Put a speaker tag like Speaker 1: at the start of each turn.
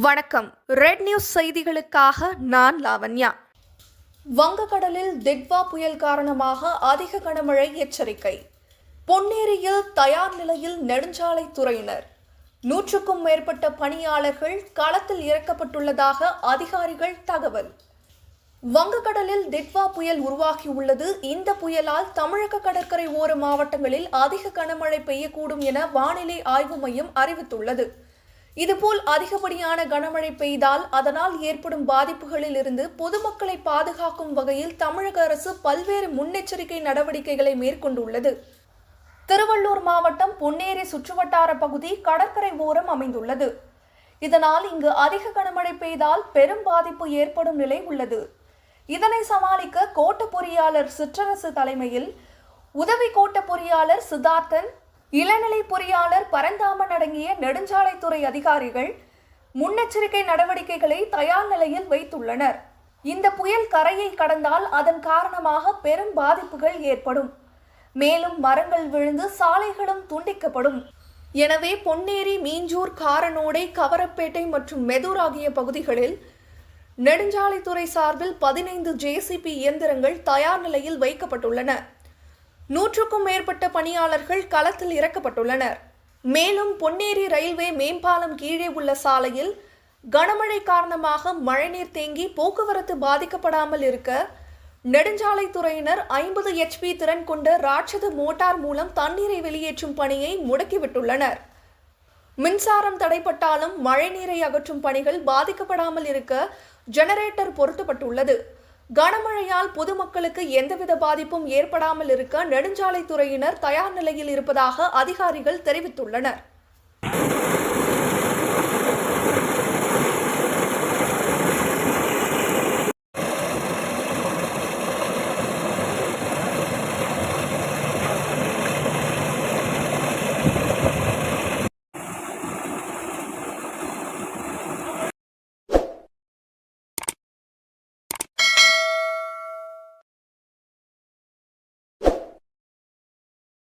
Speaker 1: வணக்கம். Red news செய்திகளுக்காக நான் லாவண்யா. வங்கக்கடலில் திக்வா புயல் காரணமாக அதிக கனமழை எச்சரிக்கை. பொன்னேரியில் தயார் நிலையில் நெடுஞ்சாலைத்துறையினர். நூற்றுக்கும் மேற்பட்ட பணியாளர்கள் களத்தில் இறக்கப்பட்டுள்ளதாக அதிகாரிகள் தகவல். வங்கக்கடலில் திக்வா புயல் உருவாகியுள்ளது. இந்த புயலால் தமிழக கடற்கரை ஓர மாவட்டங்களில் அதிக கனமழை பெய்யக்கூடும் என வானிலை ஆய்வு மையம் அறிவித்துள்ளது. இதுபோல் அதிகப்படியான கனமழை பெய்தால் அதனால் ஏற்படும் பாதிப்புகளில் இருந்து பொதுமக்களை பாதுகாக்கும் வகையில் தமிழக அரசு பல்வேறு முன்னெச்சரிக்கை நடவடிக்கைகளை மேற்கொண்டுள்ளது. திருவள்ளூர் மாவட்டம் பொன்னேரி சுற்றுவட்டார பகுதி கடற்கரை ஓரம் அமைந்துள்ளது. இதனால் இங்கு அதிக கனமழை பெய்தால் பெரும் பாதிப்பு ஏற்படும் நிலை உள்ளது. இதனை சமாளிக்க கோட்ட பொறியாளர் சிற்றரசு தலைமையில் உதவி கோட்ட பொறியாளர் சித்தார்த்தன் இளநிலை பொறியாளர் பரந்தாமன் அடங்கிய நெடுஞ்சாலைத்துறை அதிகாரிகள் முன்னெச்சரிக்கை நடவடிக்கைகளை தயார் நிலையில் வைத்துள்ளனர். இந்த புயல் கரையை கடந்தால் அதன் காரணமாக பெரும் பாதிப்புகள் ஏற்படும். மேலும் மரங்கள் விழுந்து சாலைகளும் துண்டிக்கப்படும். எனவே பொன்னேரி மீஞ்சூர் காரனோடை கவரப்பேட்டை மற்றும் மெதூர் ஆகிய பகுதிகளில் நெடுஞ்சாலைத்துறை சார்பில் பதினைந்து ஜேசிபி இயந்திரங்கள் தயார் நிலையில் வைக்கப்பட்டுள்ளன. நூற்றுக்கும் மேற்பட்ட பணியாளர்கள் களத்தில் இறக்கப்பட்டுள்ளனர். மேலும் பொன்னேரி ரயில்வே மேம்பாலம் கீழே உள்ள சாலையில் கனமழை காரணமாக மழைநீர் தேங்கி போக்குவரத்து பாதிக்கப்படாமல் இருக்க நெடுஞ்சாலைத்துறையினர் ஐம்பது ஹெச்பி திறன் கொண்ட ராட்சத மோட்டார் மூலம் தண்ணீரை வெளியேற்றும் பணியை முடக்கிவிட்டுள்ளனர். மின்சாரம் தடைப்பட்டாலும் மழைநீரை அகற்றும் பணிகள் பாதிக்கப்படாமல் இருக்க ஜெனரேட்டர் பொருத்தப்பட்டுள்ளது. கனமழையால் பொதுமக்களுக்கு எந்தவித பாதிப்பும் ஏற்படாமல் இருக்க நெடுஞ்சாலைத்துறையினர் தயார் நிலையில் இருப்பதாக அதிகாரிகள் தெரிவித்துள்ளனர் Thank you.